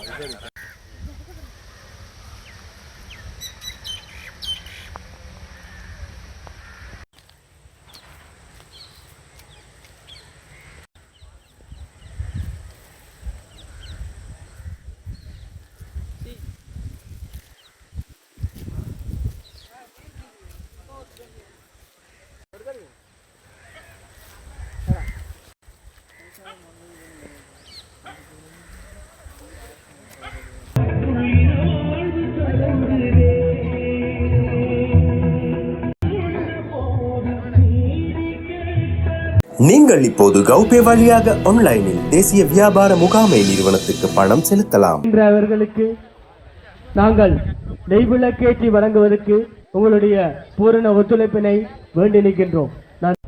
அதுதான் நீங்கள் இப்போது கௌபே வழியாக ஆன்லைனில் தேசிய வியாபார முகாமை நிறுவனத்துக்கு பணம் செலுத்தலாம். என்ற அவர்களுக்கு நாங்கள் நெய்விளக்கேற்றி வழங்குவதற்கு உங்களுடைய பூரண ஒத்துழைப்பினை வேண்டி நிற்கின்றோம். நான்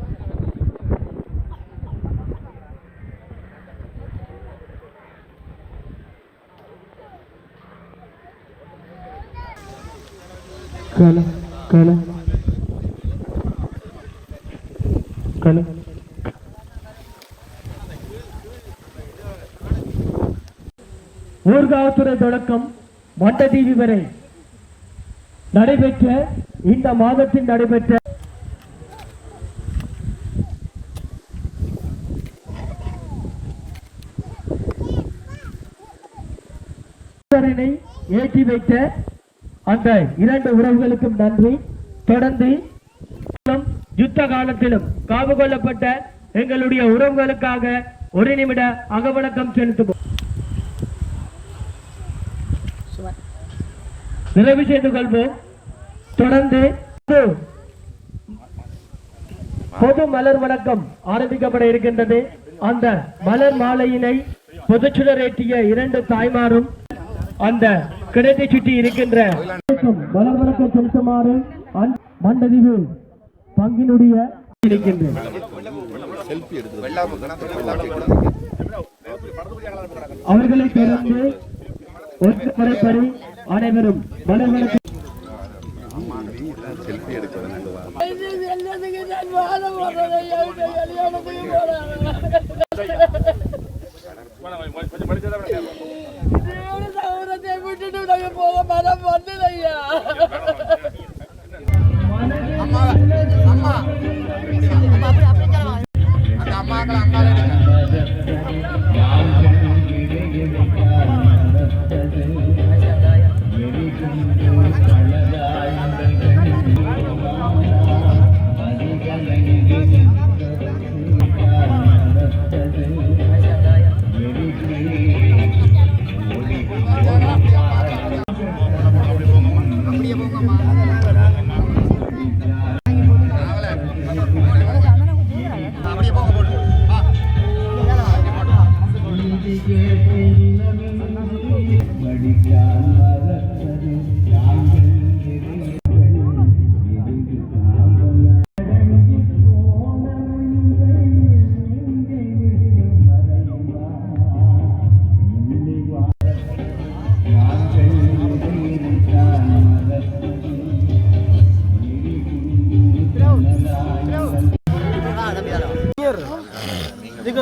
கல கல கல ஊர்காவத்துறை தொடக்கம் மட்டதீவி வரை நடைபெற்ற இந்த மாதத்தில் நடைபெற்ற ஏற்றி வைத்த அந்த இரண்டு உறவுகளுக்கும் நன்றி. தொடர்ந்து யுத்த காலத்திலும் காவு கொள்ளப்பட்ட எங்களுடைய உறவுகளுக்காக ஒரு நிமிட அகவணக்கம் செலுத்துவோம். நிறைவு செய்து கொள்வோம். தொடர்ந்து பொது மலர் வணக்கம் ஆரம்பிக்கப்பட இருக்கின்றது. அந்த மலர் மாலையினை பொதுச்சுடரேற்றிய இரண்டு தாய்மாரும் அந்த கிடைத்தை சுற்றி இருக்கின்ற மலர் வணக்கம் செலுத்துமாறு அந்த மண்டதிவு பங்கினுடைய அவர்களை தொடர்ந்து ஒன்று முறைப்படி அனைவரும் மலர் வணக்கம் எல்லாத்துக்கு அம்மா வாழ போறேன் என் கல்யாணத்துக்கு போறேன்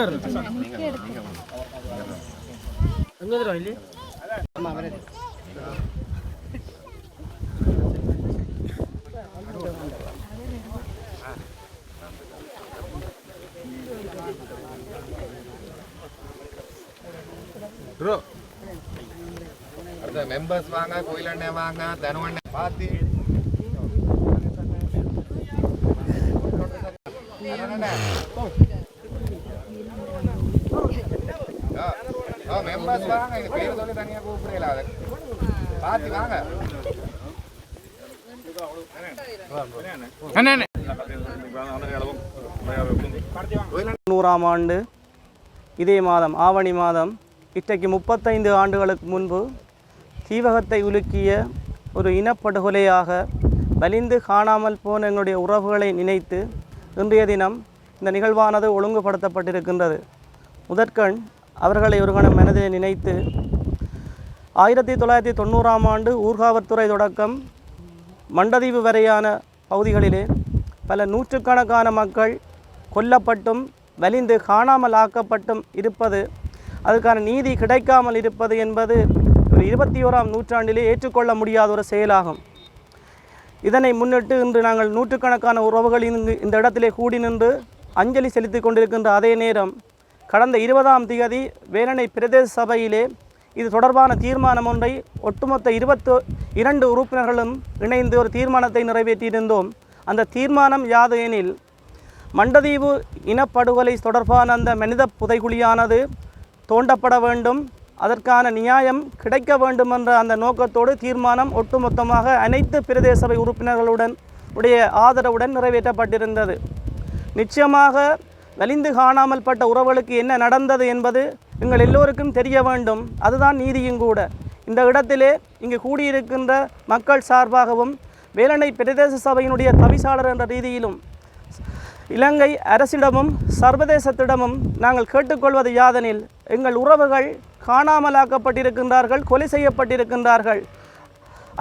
சகோதரத்தை விட்டுட்டு நாங்க போக மனம் வந்ததையா ப்ரோ அடுத்த மெம்பர்ஸ் வாங்க. கோயிலண்ணே வாங்க தனுவண்ணே பாத்தி மெம்பர்ஸ் வாங்க எங்க பேர் சொல்லி தனியா கூப்பிடல அதை. பாத்தி வாங்க. நூறாம் ஆண்டு இதே மாதம் ஆவணி மாதம் இன்றைக்கு முப்பத்தைந்து ஆண்டுகளுக்கு முன்பு தீவகத்தை உலுக்கிய ஒரு இனப்படுகொலையாக வலிந்து காணாமல் போன எங்களுடைய உறவுகளை நினைத்து இன்றைய தினம் இந்த நிகழ்வானது ஒழுங்குபடுத்தப்பட்டிருக்கின்றது. முதற்கண் அவர்களை ஒரு கணம் மனதில் நினைத்து ஆயிரத்தி தொள்ளாயிரத்தி தொண்ணூறாம் ஆண்டு ஊர்காவற்துறை தொடக்கம் மண்டதீவு வரையான பகுதிகளிலே பல நூற்றுக்கணக்கான மக்கள் கொல்லப்பட்டும் வலிந்து காணாமல் ஆக்கப்பட்டும் இருப்பது அதுக்கான நீதி கிடைக்காமல் இருப்பது என்பது ஒரு இருபத்தி ஓராம் நூற்றாண்டிலே ஏற்றுக்கொள்ள முடியாத ஒரு செயலாகும். இதனை முன்னிட்டு இன்று நாங்கள் நூற்றுக்கணக்கான உறவுகள் இந்த இடத்திலே கூடி நின்று அஞ்சலி செலுத்திக் கொண்டிருக்கின்ற அதே நேரம் கடந்த இருபதாம் திகதி வேலணை பிரதேச சபையிலே இது தொடர்பான தீர்மானம் ஒன்றை ஒட்டுமொத்த இருபத்து இரண்டு உறுப்பினர்களும் இணைந்து ஒரு தீர்மானத்தை நிறைவேற்றியிருந்தோம். அந்த தீர்மானம் யாது எனில் மண்டதீவு இனப்படுகொலை தொடர்பான அந்த மனித புதைகுழியானது தோண்டப்பட வேண்டும் அதற்கான நியாயம் கிடைக்க வேண்டும் என்ற அந்த நோக்கத்தோடு தீர்மானம் ஒட்டுமொத்தமாக அனைத்து பிரதேச சபை உறுப்பினர்களுடன் உடைய ஆதரவுடன் நிறைவேற்றப்பட்டிருந்தது. நிச்சயமாக வலிந்து காணாமல் பட்ட உறவுகளுக்கு என்ன நடந்தது என்பது எங்கள் எல்லோருக்கும் தெரிய வேண்டும். அதுதான் நீதியும் கூட. இந்த இடத்திலே இங்கு கூடியிருக்கின்ற மக்கள் சார்பாகவும் வேலனை பிரதேச சபையினுடைய தவிசாளர் என்ற ரீதியிலும் இலங்கை அரசிடமும் சர்வதேசத்திடமும் நாங்கள் கேட்டுக்கொள்வது யாதெனில் எங்கள் உறவுகள் காணாமலாக்கப்பட்டிருக்கின்றார்கள் கொலை செய்யப்பட்டிருக்கின்றார்கள்.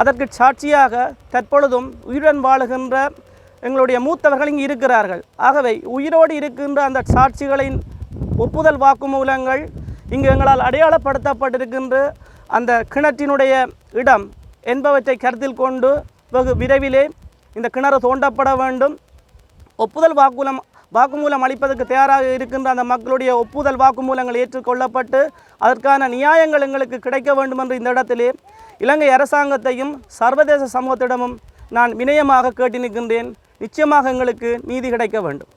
அதற்கு சாட்சியாக தற்பொழுதும் உயிருடன் வாழுகின்ற எங்களுடைய மூத்தவர்கள் இங்கு இருக்கிறார்கள். ஆகவே உயிரோடு இருக்கின்ற அந்த சாட்சிகளின் ஒப்புதல் வாக்குமூலங்கள் இங்கு எங்களால் அடையாளப்படுத்தப்பட்டிருக்கின்ற அந்த கிணற்றினுடைய இடம் என்பவற்றை கருத்தில் கொண்டு வெகு விரைவிலே இந்த கிணறு தோண்டப்பட வேண்டும். ஒப்புதல் வாக்குமூலம் வாக்குமூலம் அளிப்பதற்கு தயாராக இருக்கின்ற அந்த மக்களுடைய ஒப்புதல் வாக்குமூலங்கள் ஏற்றுக்கொள்ளப்பட்டு அதற்கான நியாயங்கள் எங்களுக்கு கிடைக்க வேண்டும் என்று இந்த இடத்திலே இலங்கை அரசாங்கத்தையும் சர்வதேச சமூகத்திடமும் நான் வினயமாக கேட்டு நிற்கின்றேன். நிச்சயமாக எங்களுக்கு நீதி கிடைக்க வேண்டும்.